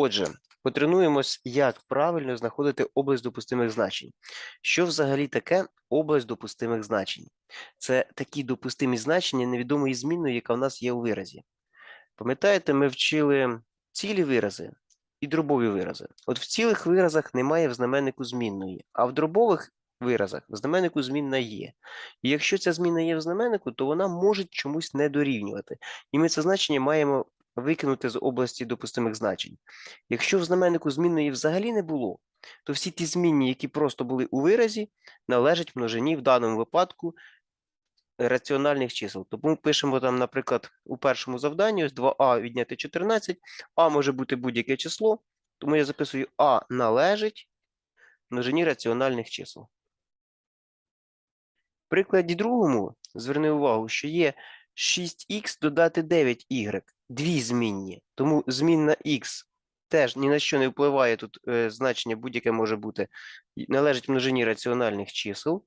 Отже, потренуємось, як правильно знаходити область допустимих значень. Що взагалі таке область допустимих значень? Це такі допустимі значення невідомої змінної, яка в нас є у виразі. Пам'ятаєте, ми вчили цілі вирази і дробові вирази. От в цілих виразах немає в знаменнику змінної, а в дробових виразах в знаменнику змінна є. І якщо ця зміна є в знаменнику, то вона може чомусь не дорівнювати. І ми це значення маємо викинути з області допустимих значень. Якщо в знаменнику змінної взагалі не було, то всі ті змінні, які просто були у виразі, належать множині в даному випадку раціональних чисел. Тому пишемо там, наприклад, у першому завданні ось 2а відняти 14, а може бути будь-яке число, тому я записую а належить множині раціональних чисел. В прикладі другому зверни увагу, що є 6х додати 9y, дві змінні, тому змінна х теж ні на що не впливає тут е, значення будь-яке може бути, належить множині раціональних чисел,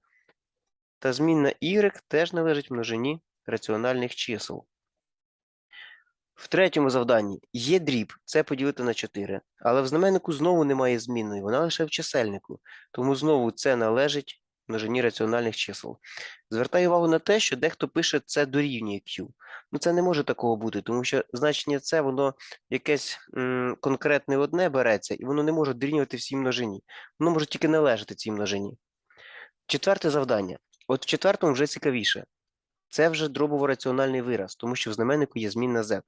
та змінна y теж належить множині раціональних чисел. В третьому завданні є дріб, це поділити на 4, але в знаменнику знову немає змінної, вона лише в чисельнику, тому знову це належить множині раціональних чисел. Звертаю увагу на те, що дехто пише це дорівнює Q. Ну це не може такого бути, тому що значення це воно якесь м, конкретне одне береться, і воно не може дорівнювати всій множині. Воно може тільки належати цій множині. Четверте завдання. От в четвертому вже цікавіше. Це вже дробово-раціональний вираз, тому що в знаменнику є змінна z.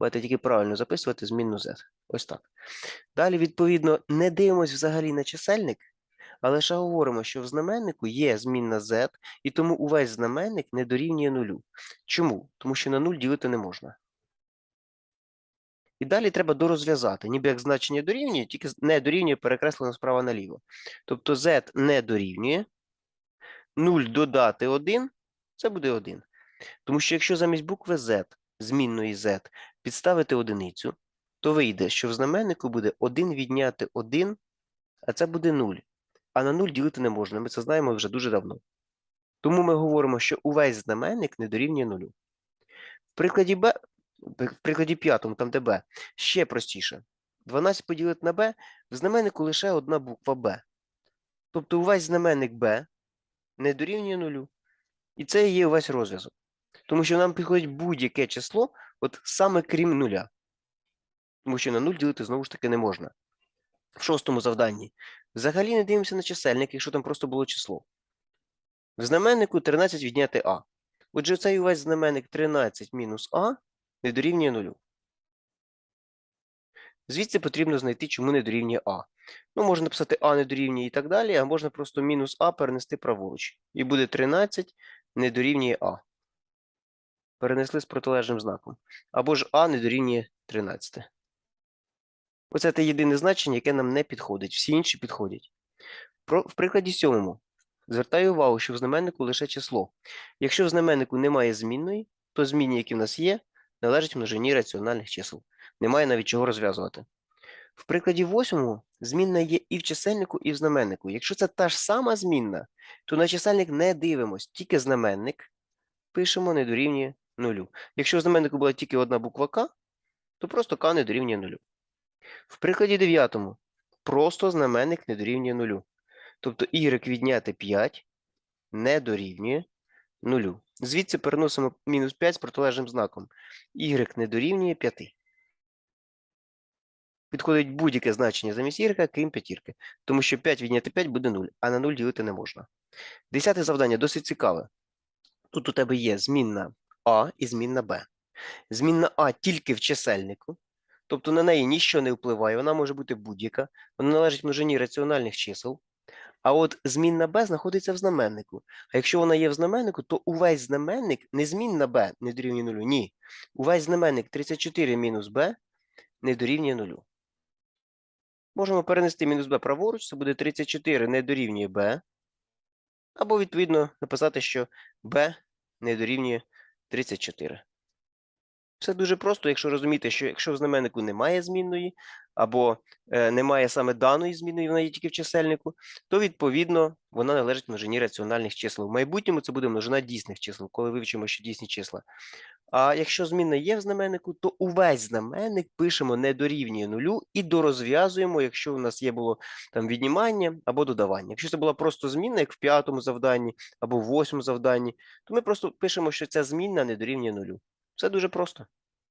Давайте тільки правильно записувати змінну z. Ось так. Далі, відповідно, не дивимося взагалі на чисельник, але лише говоримо, що в знаменнику є змінна z, і тому увесь знаменник не дорівнює нулю. Чому? Тому що на нуль ділити не можна. І далі треба дорозв'язати, ніби як значення дорівнює, тільки не дорівнює перекреслено справа наліво. Тобто z не дорівнює, 0 додати 1 це буде 1. Тому що якщо замість букви z, змінної z, підставити одиницю, то вийде, що в знаменнику буде 1 відняти 1, а це буде 0. А на 0 ділити не можна, ми це знаємо вже дуже давно. Тому ми говоримо, що увесь знаменник не дорівнює 0. В прикладі Б, в прикладі п'ятому, там де b, ще простіше. 12 поділити на b, в знаменнику лише одна буква b. Тобто увесь знаменник b не дорівнює нулю. І це є увесь розв'язок. Тому що нам підходить будь-яке число, от саме крім нуля. Тому що на нуль ділити знову ж таки не можна. В шостому завданні. Взагалі не дивимося на чисельник, якщо там просто було число. В знаменнику 13 відняти а. Отже, цей увесь знаменник 13 мінус а не дорівнює нулю. Звідси потрібно знайти, чому не дорівнює а. Ну, можна написати а не дорівнює і так далі, а можна просто мінус а перенести праворуч. І буде 13 не дорівнює а. Перенесли з протилежним знаком. Або ж а не дорівнює 13. Оце те єдине значення, яке нам не підходить. Всі інші підходять. Про, в прикладі сьомому. Звертаю увагу, що в знаменнику лише число. Якщо в знаменнику немає змінної, то змінні, які в нас є, належать множині раціональних чисел. Немає навіть чого розв'язувати. В прикладі восьмому змінна є і в чисельнику, і в знаменнику. Якщо це та ж сама змінна, то на чисельник не дивимось, тільки знаменник пишемо не дорівнює нулю. Якщо в знаменнику була тільки одна буква К, то просто К не дорівнює нулю. В прикладі дев'ятому просто знаменник не дорівнює нулю. Тобто y відняти 5 не дорівнює нулю. Звідси переносимо мінус 5 з протилежним знаком. y не дорівнює 5. Підходить будь-яке значення замість y, крім п'ятірки. Тому що 5 відняти 5 буде 0, а на 0 ділити не можна. Десяте завдання досить цікаве. Тут у тебе є змінна А і змінна Б. Змінна А тільки в чисельнику, тобто на неї ніщо не впливає, вона може бути будь-яка, вона належить множині раціональних чисел. А от змінна Б знаходиться в знаменнику. А якщо вона є в знаменнику, то увесь знаменник не змінна Б не дорівнює нулю. Ні. Увесь знаменник 34 мінус Б не дорівнює нулю. Можемо перенести мінус b праворуч, це буде 34 не дорівнює b. Або, відповідно, написати, що b не дорівнює 34. Все дуже просто, якщо розуміти, що якщо в знаменнику немає змінної, або е, немає саме даної змінної, вона є тільки в чисельнику, то відповідно вона належить множині раціональних чисел. В майбутньому це буде множина дійсних чисел, коли вивчимо ще дійсні числа. А якщо змінна є в знаменнику, то увесь знаменник пишемо не дорівнює нулю і дорозв'язуємо, якщо у нас є було там віднімання або додавання. Якщо це була просто змінна, як в п'ятому завданні або в восьмому завданні, то ми просто пишемо, що ця змінна не дорівнює нулю. Все дуже просто.